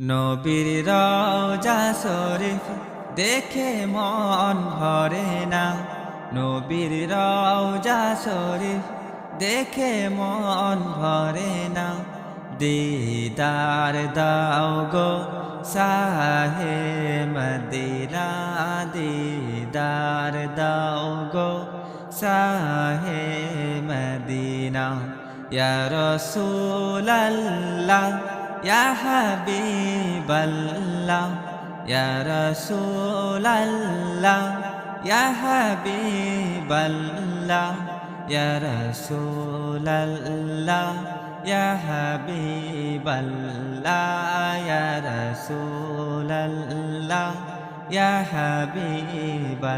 নবীর রওজা শরীফ দেখে মন ভরে না। নবীর রওজা শরীফ দেখে মন ভরে না। দিদার দাও গো সাহে মদিনা, দিদার দাও গো সাহে মদিনা। ইয়া রাসূলাল্লাহ ইয়া হাবিবাল্লাহ ইয়া রাসূলাল্লাহ ইয়া হাবিবাল্লাহ ইয়া রাসূলাল্লাহ ইয়া হাবিবাল্লাহ ইয়া রাসূলাল্লাহ ইয়া হাবিবাল্লাহ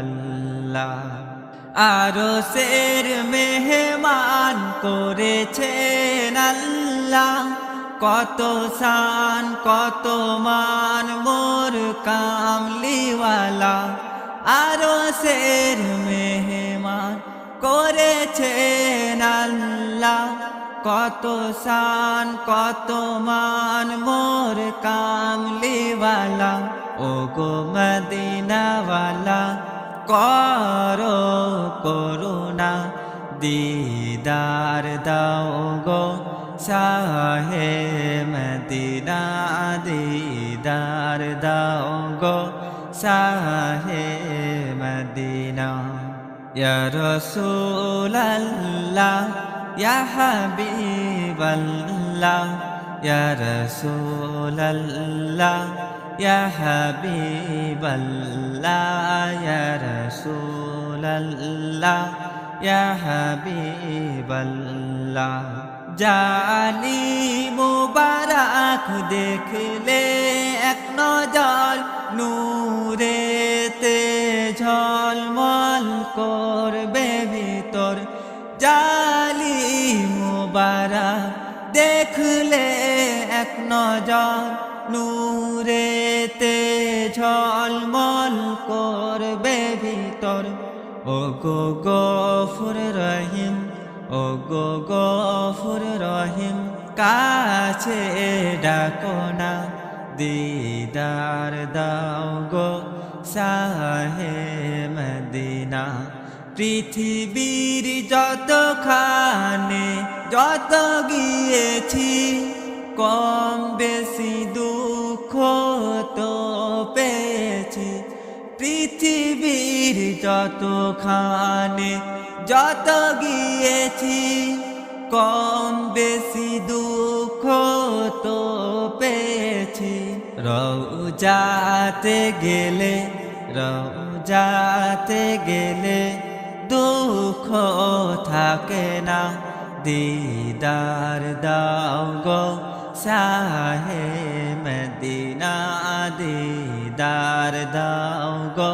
আরও সের মেহমান করেছেন আল্লাহ কত সান কত মান, মোর কামলিওয়ালা। আরও সের মেহমান করেছেন আল্লাহ। কত সান কত মান, মোর কামলিওয়ালা। ও গো মদিনাওয়ালা, করো করুণা, দিদার দাও গো শাহে মদিনা দিদার দাও গো শাহে মদিনা। রাসূলাল্লাহ, ইয়া হাবিবাল্লাহ রাসূলাল্লাহ, ইয়া হাবিবাল্লাহ রাসূলাল্লাহ, ইয়া হাবিবাল্লাহ। জালি মুবারক দেখলে এক নজর নূরেতে ঝলমল করবে ভিতর। জালি মুবারক দেখলে এক নজর নূরেতে ঝলমল করবে ভিতর। ও গো গফুর ও গো গফুর রহিম, কাছে ডাকো না। দিদার দাও গো সাহে মদিনা। পৃথিবীর যত খানে যত গিয়েছি, কম বেশি দুঃখ পৃথিবীর যত খানে যত গিয়েছি, কম বেশি দুঃখ তো পেয়েছি। রৌজাতে গেলে রৌজাতে গেলে দুঃখ থাকে না। দিদার দাও গো সাহে মদিনা, দিদার দাও গো